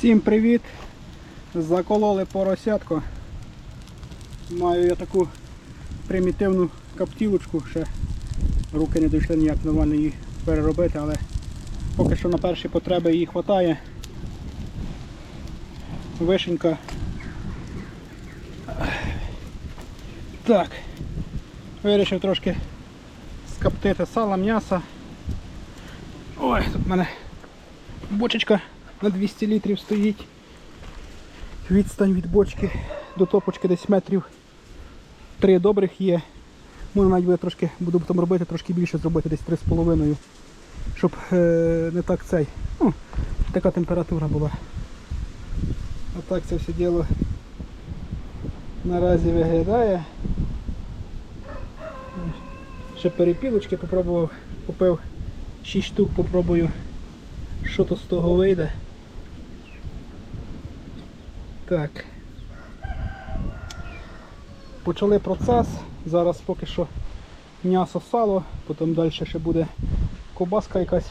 Всім привіт! Закололи поросятку. Маю я таку примітивну каптілочку, ще руки не дійшли ніяк нормально її переробити, але поки що на перші потреби її вистачає. Вишенька. Так. Вирішив трошки скоптити сала, м'яса. Ой, тут в мене бочечка на 200 літрів стоїть. Відстань від бочки до топочки десь метрів. Три добрих є. Можна навіть буде трошки, буду там робити, трошки більше зробити, десь 3,5. Щоб е, не так цей. Ну, така температура була. А так це все діло наразі виглядає. Ще перепілочки попробував, купив 6 штук, попробую, що то з того вийде. Так. Почали процес. Зараз поки що м'ясо сало, потім далі ще буде ковбаска якась.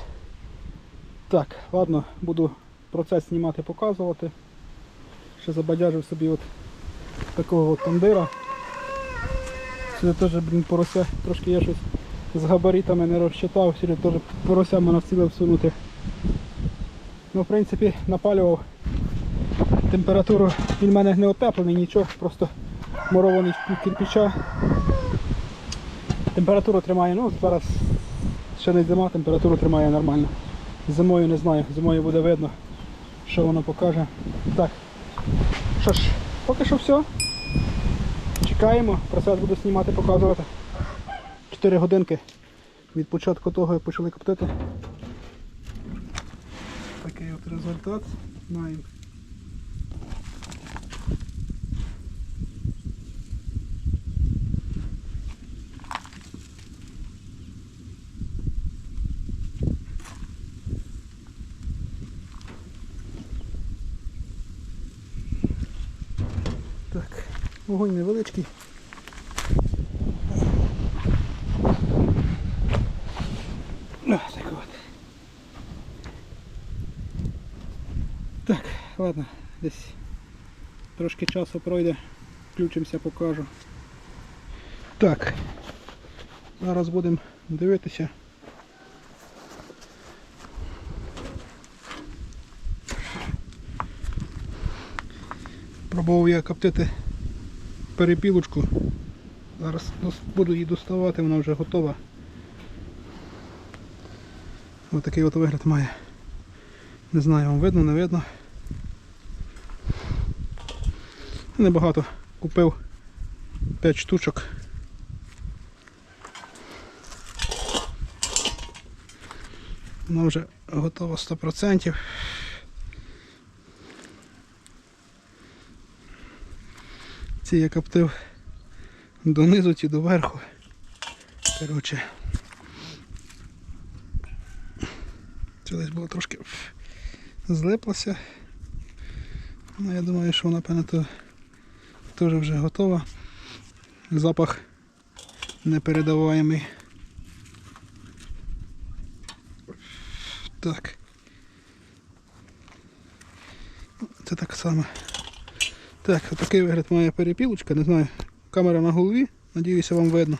Так, ладно, буду процес знімати, показувати. Ще забадяжив собі от такого от тандира. Сюди теж, блін, порося, трошки я щось з габаритами не розчитав, сюди теж порося мене вцілив всунути. Ну, в принципі, напалював температуру, він мене не отеплений, нічого, просто мурований в кирпича. Температуру тримає, ну зараз ще не зима, температуру тримає нормально. Зимою не знаю, зимою буде видно, що воно покаже. Так, що ж, поки що все. Чекаємо, процес буду знімати, показувати. 4 годинки від початку того, як почали коптити. Такий от результат маємо. Так, вогонь невеличкий. Ну, так от. Так, ладно, десь трошки часу пройде, включимося, покажу. Так, зараз будемо дивитися. Пробував я коптити перепілочку. Зараз буду її доставати, вона вже готова. Ось такий от вигляд має. Не знаю, вам видно, не видно. Небагато купив 5 штучок. Вона вже готова 100%. Ці я коптив донизу, ті доверху. Коротше. Це десь було трошки злиплося. Ну, я думаю, що вона, певно, теж вже готова. Запах непередаваємий. Так. Це так само. Так, отакий вигляд має перепілочка, не знаю. Камера на голові, надіюся вам видно.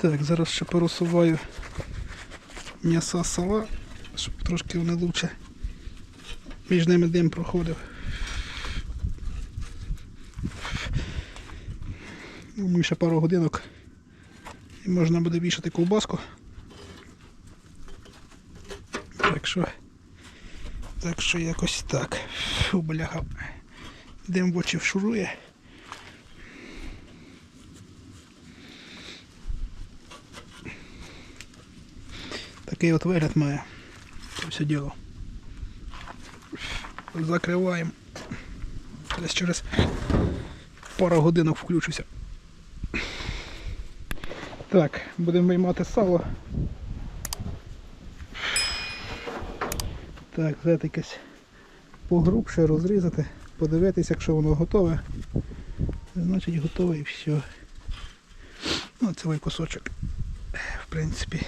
Так, зараз ще поросуваю м'яса сала, щоб трошки вони лучше між ними дим проходив. Думаю, ще пару годинок і можна буде вішати ковбаску. Так що, так що якось так. Фу, бляха. Дим в очі вшурує. Такий от вигляд має. Це все діло. Закриваємо. Десь через пару годинок включуся. Так, будемо виймати сало. Так, взяти якесь погрубше, розрізати, подивитися, якщо воно готове. Значить готове і все. Ну, цілий кусочок. В принципі.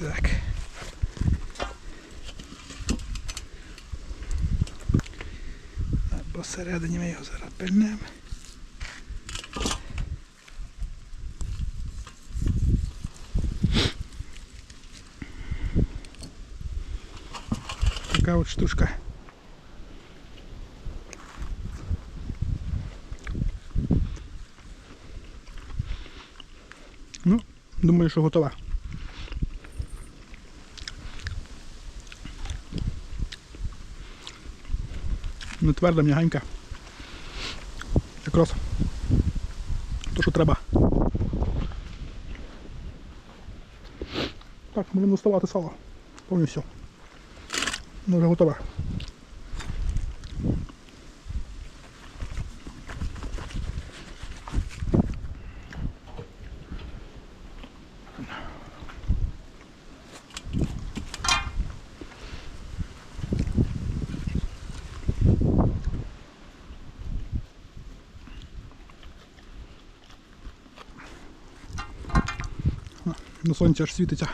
Так. А Посередині ми його зараз пильнемо. Така от штучка. Ну, думаю, що готова. Не тверда, м'ягенька. Якраз то, що треба. Так, будемо доставати сало. Повністю. Ну, вже готове. На сонці аж світиться.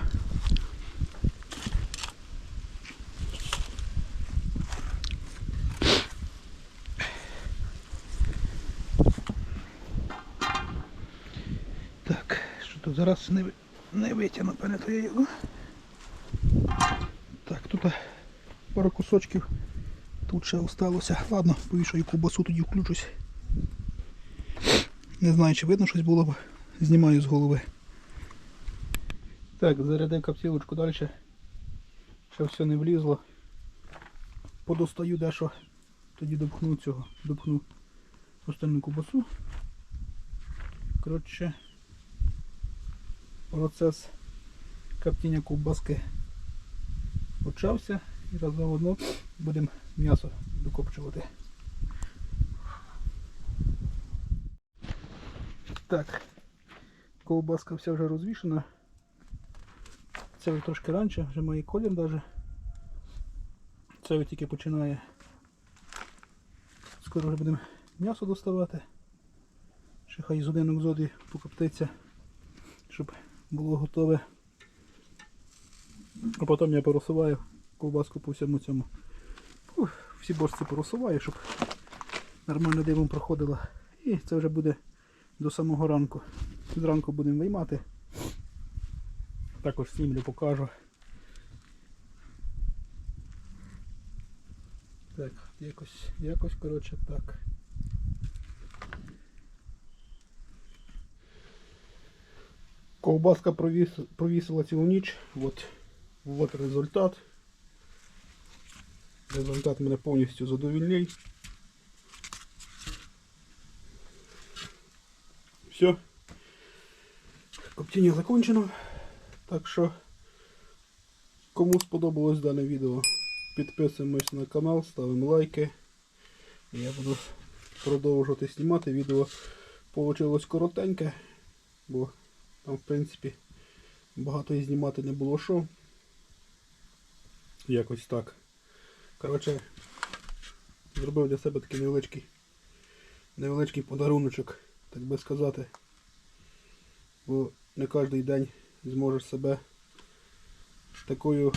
Так, що тут зараз не, не витягну, я його. Так, тут пару кусочків. Тут ще осталося. Ладно, повішаю ковбасу, тоді включусь. Не знаю, чи видно щось було, бо знімаю з голови. Так, зарядив капсілочку далі. Ще все не влізло. Подостаю дещо. Тоді допхну цього. Допхну остальну ковбасу. Коротше, процес коптіння ковбаски почався і раз заодно будемо м'ясо докопчувати. Так, ковбаска вся вже розвішена. Це вже трошки раніше, вже має колір навіть. Це вже тільки починає. Скоро вже будемо м'ясо доставати. Ще хай з годинок зоди покоптиться, щоб було готове. А потім я поросуваю ковбаску по всьому цьому. Ух, всі борщі поросуваю, щоб нормально димом проходило. І це вже буде до самого ранку. Зранку будемо виймати. Також знімлю, покажу. Так, якось, якось, коротше, так. Ковбаска провіс, провісила цілу ніч. От, от результат. Результат мене повністю задовільний. Все. Коптіння закончено. Так що, кому сподобалось дане відео, підписуємось на канал, ставимо лайки. Я буду продовжувати знімати. Відео вийшло коротеньке, бо там в принципі багато і знімати не було що. Якось так. Коротше, зробив для себе такий невеличкий невеличкий подаруночок, так би сказати. Бо не кожен день зможеш себе такою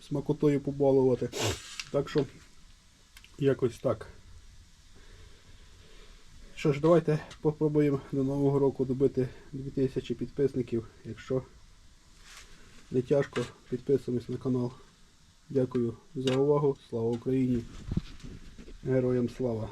смакотою побалувати. Так що якось так. Що ж, давайте попробуємо до Нового року добити 2000 підписників. Якщо не тяжко, підписуємось на канал. Дякую за увагу. Слава Україні! Героям слава!